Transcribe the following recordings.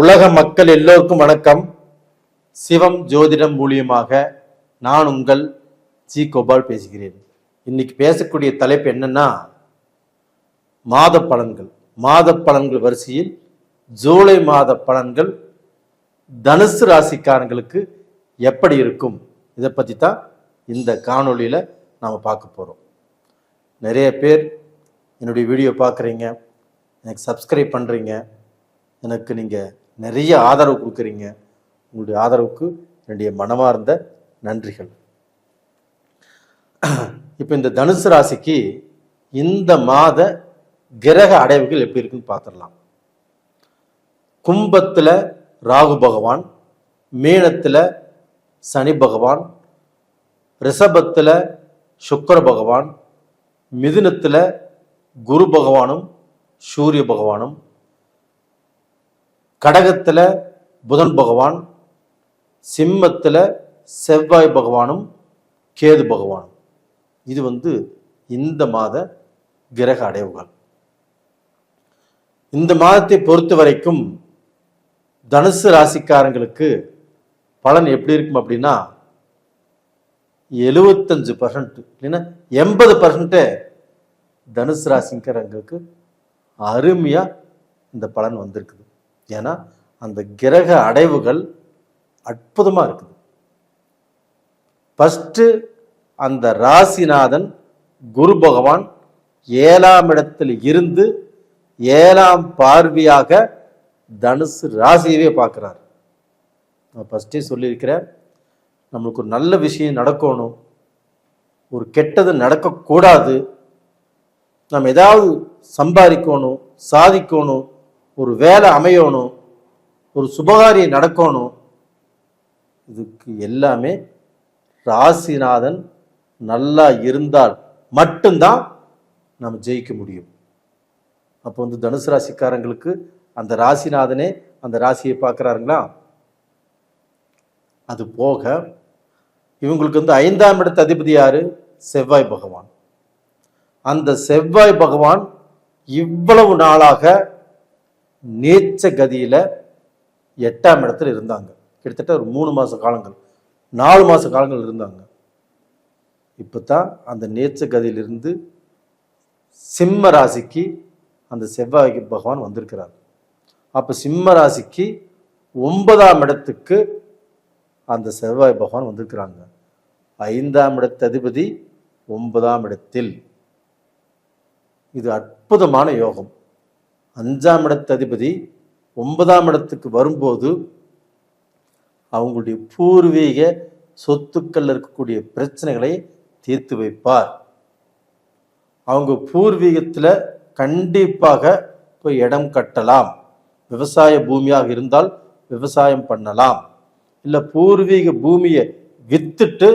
உலக மக்கள் எல்லோருக்கும் வணக்கம். சிவம் ஜோதிடம் மூலியமாக நான் உங்கள் ஜி கோபால் பேசுகிறேன். இன்னைக்கு பேசக்கூடிய தலைப்பு என்னன்னா மாத பலன்கள். மாத பலன்கள் வரிசையில் ஜூலை மாத பலன்கள் தனுசு ராசிக்காரங்களுக்கு எப்படி இருக்கும்? இதை பற்றி தான் இந்த காணொளியில் நாம் பார்க்க போகிறோம் நிறைய பேர் என்னுடைய வீடியோ பார்க்குறீங்க எனக்கு சப்ஸ்கிரைப் பண்ணுறீங்க எனக்கு நீங்கள் நிறைய ஆதரவு கொடுக்குறீங்க. உங்களுடைய ஆதரவுக்கு என்னுடைய மனமார்ந்த நன்றிகள். இப்போ இந்த தனுசு ராசிக்கு இந்த மாத கிரக அடைவுகள் எப்படி இருக்குன்னு பார்த்துடலாம் கும்பத்தில் ராகு பகவான் மீனத்தில் சனி பகவான் ரிஷபத்தில் சுக்கர பகவான் மிதுனத்தில் குரு பகவானும் சூரிய பகவானும் கடகத்தில் புதன் பகவான் சிம்மத்தில் செவ்வாய் பகவானும் கேது பகவானும். இது வந்து இந்த மாத கிரக அடைவுகள். இந்த மாதத்தை பொறுத்த வரைக்கும் தனுசு ராசிக்காரங்களுக்கு பலன் எப்படி இருக்கும் அப்படின்னா எழுபத்தஞ்சு பர்சன்ட் இல்லைன்னா எண்பது பர்சன்ட்டு தனுசு ராசிக்காரங்களுக்கு அருமையாக இந்த பலன் வந்திருக்குது. ஏன்னா அந்த கிரக அடைவுகள் அற்புதமாக இருக்குது. ஃபஸ்ட்டு அந்த ராசிநாதன் குரு பகவான் ஏழாம் இடத்தில் இருந்து ஏழாம் பார்வையாக தனுசு ராசியவே பார்க்குறார். நான் ஃபஸ்ட்டே சொல்லியிருக்கிறேன் நம்மளுக்கு ஒரு நல்ல விஷயம் நடக்கணும் ஒரு கெட்டது நடக்கக்கூடாது நம்ம ஏதாவது சம்பாதிக்கணும் சாதிக்கணும் ஒரு வேலை அமையணும் ஒரு சுபகாரியம் நடக்கணும் இதுக்கு எல்லாமே ராசிநாதன் நல்லா இருந்தால் மட்டும்தான் நம்ம ஜெயிக்க முடியும். அப்போ வந்து தனுசு ராசிக்காரங்களுக்கு அந்த ராசிநாதனே அந்த ராசியை பார்க்குறாருங்களா? அது போக இவங்களுக்கு வந்து ஐந்தாம் இடத்து அதிபதி யாரு? செவ்வாய் பகவான். அந்த செவ்வாய் பகவான் இவ்வளவு நாளாக நீச்ச கதியில் எட்டாம் இடத்துல இருந்தாங்க. கிட்டத்தட்ட ஒரு மூணு மாத காலங்கள் நாலு மாத காலங்கள் இருந்தாங்க. இப்போ தான் அந்த நீச்ச கதியிலிருந்து சிம்ம ராசிக்கு அந்த செவ்வாய் பகவான் வந்திருக்கிறார். அப்போ சிம்ம ராசிக்கு ஒன்பதாம் இடத்துக்கு அந்த செவ்வாய் பகவான் வந்திருக்கிறாங்க. ஐந்தாம் இடத்து அதிபதி ஒன்பதாம் இடத்தில். இது அற்புதமான யோகம். அஞ்சாம் இடத்து அதிபதி ஒன்பதாம் இடத்துக்கு வரும்போது அவங்களுடைய பூர்வீக சொத்துக்கள் இருக்கக்கூடிய பிரச்சனைகளை தீர்த்து வைப்பார். அவங்க பூர்வீகத்தில் கண்டிப்பாக போய் இடம் கட்டலாம். விவசாய பூமியாக இருந்தால் விவசாயம் பண்ணலாம். இல்லை பூர்வீக பூமியை வித்துட்டு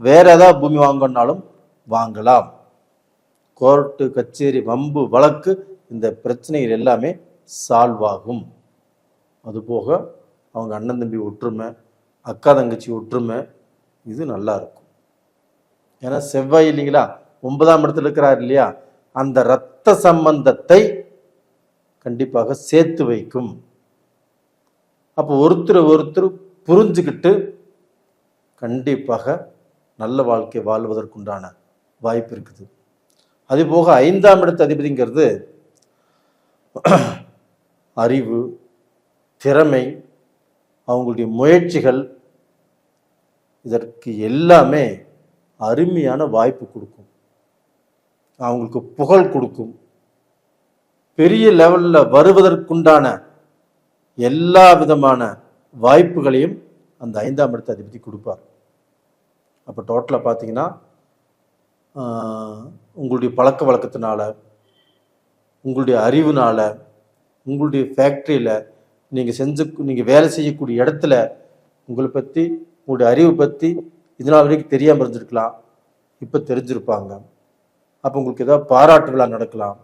வேற ஏதாவது பூமி வாங்கினாலும் வாங்கலாம். கோர்ட்டு கச்சேரி வம்பு வழக்கு இந்த பிரச்சனைகள் எல்லாமே சால்வ் ஆகும். அதுபோக அவங்க அண்ணன் தம்பி ஒற்றுமை அக்கா தங்கச்சி ஒற்றுமை இது நல்லா இருக்கும். ஏன்னா செவ்வாய் இல்லைங்களா? ஒன்பதாம் இடத்துல இருக்கிறார் இல்லையா? அந்த இரத்த சம்பந்தத்தை கண்டிப்பாக சேர்த்து வைக்கும். அப்போ ஒருத்தர் ஒருத்தர் புரிஞ்சுக்கிட்டு கண்டிப்பாக நல்ல வாழ்க்கை வாழ்வதற்குண்டான வாய்ப்பு இருக்குது. அது போக ஐந்தாம் இடத்து அதிபதிங்கிறது அறிவு திறமை அவங்களுடைய முயற்சிகள் இதற்கு எல்லாமே அருமையான வாய்ப்பு கொடுக்கும். அவங்களுக்கு புகழ் கொடுக்கும். பெரிய லெவலில் வருவதற்குண்டான எல்லா விதமான வாய்ப்புகளையும் அந்த ஐந்தாம் இடத்து அதிபதி கொடுப்பார். அப்போ டோட்டலாக பார்த்தீங்கன்னா உங்களுடைய பழக்க வழக்கத்தினால உங்களுடைய அறிவுனால உங்களுடைய ஃபேக்ட்ரியில் நீங்கள் செஞ்சு நீங்கள் வேலை செய்யக்கூடிய இடத்துல உங்களை பற்றி உங்களுடைய அறிவை பற்றி இதனால் வரைக்கும் தெரியாமல் இருந்திருக்கலாம். இப்போ தெரிஞ்சிருப்பாங்க. அப்போ உங்களுக்கு ஏதாவது பாராட்டு விழா நடக்கலாம்.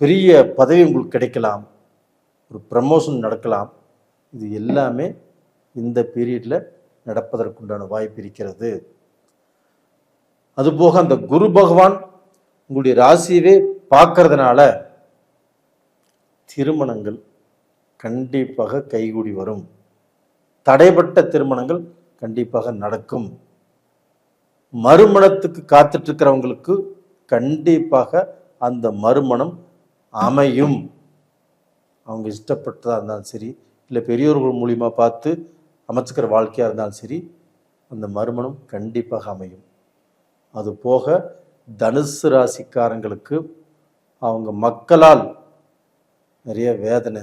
பெரிய பதவி உங்களுக்கு கிடைக்கலாம். ஒரு ப்ரமோஷன் நடக்கலாம். இது எல்லாமே இந்த பீரியடில் நடப்பதற்குண்டான வாய்ப்பு இருக்கிறது. அதுபோக அந்த குரு பகவான் உங்களுடைய ராசியவே பார்க்கறதுனால திருமணங்கள் கண்டிப்பாக கைகூடி வரும். தடைப்பட்ட திருமணங்கள் கண்டிப்பாக நடக்கும். மறுமணத்துக்கு காத்துட்டு இருக்கிறவங்களுக்கு கண்டிப்பாக அந்த மறுமணம் அமையும். அவங்க இஷ்டப்பட்டதாக இருந்தாலும் சரி இல்லை பெரியோர்கள் மூலியமாக பார்த்து அமைச்சுக்கிற வாழ்க்கையாக இருந்தாலும் சரி அந்த மறுமணம் கண்டிப்பாக அமையும். அது போக தனுசு ராசிக்காரங்களுக்கு அவங்க மக்களால் நிறைய வேதனை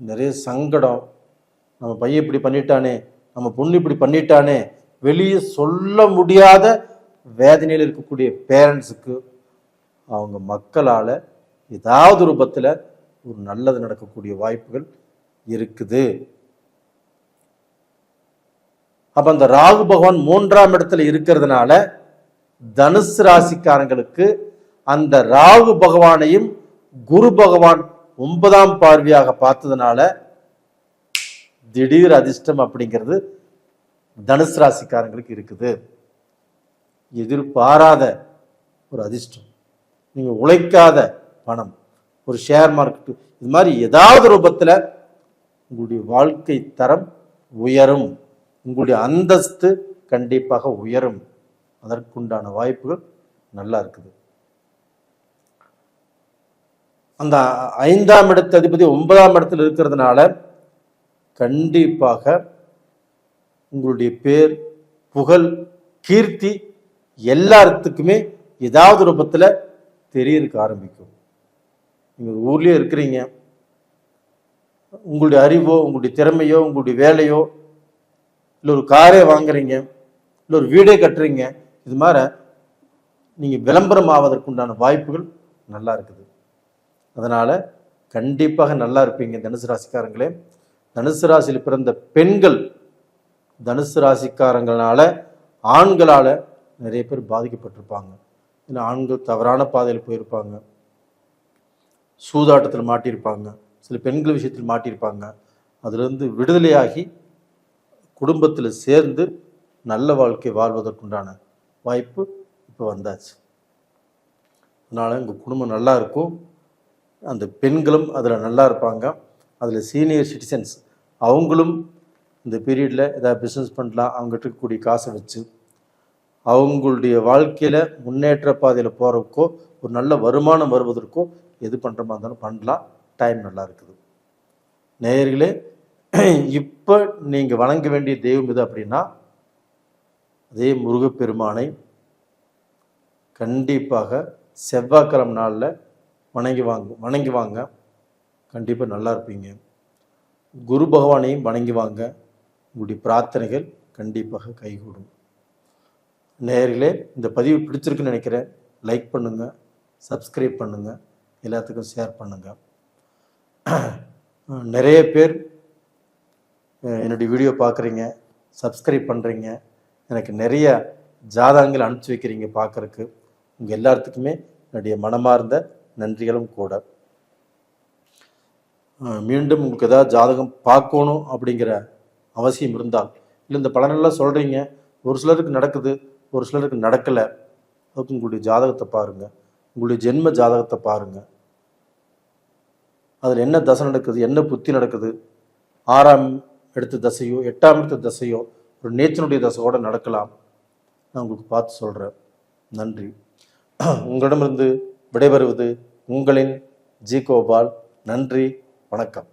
நிறைய சங்கடம் நம்ம பையன் இப்படி பண்ணிட்டானே நம்ம பொண்ணு இப்படி பண்ணிட்டானே வெளியே சொல்ல முடியாத வேதனையில் இருக்கக்கூடிய பேரண்ட்ஸுக்கு அவங்க மக்களால் ஏதாவது ரூபத்தில் ஒரு நல்லது நடக்கக்கூடிய வாய்ப்புகள் இருக்குது. அப்போ அந்த ராகு பகவான் மூன்றாம் இடத்துல இருக்கிறதுனால தனுசு ராசிக்காரங்களுக்கு அந்த ராகு பகவானையும் குரு பகவான் ஒன்பதாம் பார்வையாக பார்த்ததுனால திடீர் அதிர்ஷ்டம் அப்படிங்கிறது தனுசு ராசிக்காரங்களுக்கு இருக்குது. எதிர்பாராத ஒரு அதிர்ஷ்டம். நீங்கள் உழைக்காத பணம் ஒரு ஷேர் மார்க்கெட்டு இது மாதிரி ஏதாவது ரூபத்தில் உங்களுடைய வாழ்க்கை தரம் உயரும். உங்களுடைய அந்தஸ்து கண்டிப்பாக உயரும். அதற்குண்டான வாய்ப்புகள் நல்லா இருக்குது. அந்த ஐந்தாம் இடத்து அதிபதி ஒன்பதாம் இடத்துல இருக்கிறதுனால கண்டிப்பாக உங்களுடைய பேர் புகழ் கீர்த்தி எல்லாத்துக்குமே ஏதாவது ரூபத்தில் தெரியறதுக்கு ஆரம்பிக்கும். நீங்கள் ஊர்லேயே இருக்கிறீங்க. உங்களுடைய அறிவோ உங்களுடைய திறமையோ உங்களுடைய வேலையோ இல்லை ஒரு காரே வாங்குறீங்க இல்லை ஒரு வீடே கட்டுறீங்க இது மாதிரி நீங்கள் விளம்பரம் ஆவதற்குண்டான வாய்ப்புகள் நல்லா இருக்குது. அதனால் கண்டிப்பாக நல்லா இருப்பீங்க தனுசு ராசிக்காரங்களே. தனுசு ராசியில் பிறந்த பெண்கள் தனுசு ராசிக்காரங்களால ஆண்களால் நிறைய பேர் பாதிக்கப்பட்டிருப்பாங்க. ஏன்னா ஆண்கள் தவறான பாதையில் போயிருப்பாங்க. சூதாட்டத்தில் மாட்டியிருப்பாங்க. சில பெண்கள் விஷயத்தில் மாட்டியிருப்பாங்க. அதிலிருந்து விடுதலையாகி குடும்பத்தில் சேர்ந்து நல்ல வாழ்க்கை வாழ்வதற்குண்டான வாய்ப்பு இப்போ வந்தாச்சு. அதனால் உங்கள் குடும்பம் நல்லா இருக்கும். அந்த பெண்களும் அதில் நல்லா இருப்பாங்க. அதில் சீனியர் சிட்டிசன்ஸ் அவங்களும் இந்த பீரியடில் ஏதாவது பிஸ்னஸ் பண்ணலாம் அவங்ககிட்ட இருக்கக்கூடிய காசை வச்சு அவங்களுடைய வாழ்க்கையில் முன்னேற்ற பாதையில் போகிறதுக்கோ ஒரு நல்ல வருமானம் வருவதற்கோ எது பண்ணுற மாதிரி இருந்தாலும் பண்ணலாம். டைம் நல்லா இருக்குது. நேயர்களே இப்போ நீங்கள் வணங்க வேண்டிய தெய்வம் இது அப்படின்னா அதே முருகப்பெருமானை கண்டிப்பாக செவ்வாய்க்கிழமை நாளில் வணங்கி வாங்க வணங்கி வாங்க. கண்டிப்பாக நல்லா இருப்பீங்க. குரு பகவானையும் வணங்கி வாங்க. உங்களுடைய பிரார்த்தனைகள் கண்டிப்பாக கைகூடும். நேரிலே இந்த பதிவு பிடிச்சிருக்குன்னு நினைக்கிறேன். லைக் பண்ணுங்கள் சப்ஸ்கிரைப் பண்ணுங்கள் எல்லாத்துக்கும் ஷேர் பண்ணுங்கள் நிறைய பேர் என்னுடைய வீடியோ பார்க்குறீங்க சப்ஸ்கிரைப் பண்ணுறீங்க. எனக்கு நிறைய ஜாதகங்கள் அனுப்பிச்சி வைக்கிறீங்க பார்க்குறக்கு உங்கள் எல்லாத்துக்குமே என்னுடைய மனமார்ந்த நன்றிகளும் கூட. மீண்டும் உங்களுக்கு ஏதாவது ஜாதகம் பார்க்கணும் அப்படிங்கிற அவசியம் இருந்தால் இல்லை இந்த பலனெல்லாம் சொல்கிறீங்க ஒரு சிலருக்கு நடக்குது ஒரு சிலருக்கு நடக்கலை அதுக்கு உங்களுடைய ஜாதகத்தை பாருங்கள் உங்களுடைய ஜென்ம ஜாதகத்தை பாருங்கள் அதில் என்ன தசை நடக்குது என்ன புத்தி நடக்குது ஆறாம் எடுத்த தசையோ எட்டாம் எடுத்த தசையோ ஒரு நேச்சனுடைய தசையோடு நடக்கலாம். நான் உங்களுக்கு பார்த்து சொல்கிறேன் நன்றி. உங்களிடமிருந்து விடைபெறுவது உங்களின் ஜி கோபால் நன்றி வணக்கம்.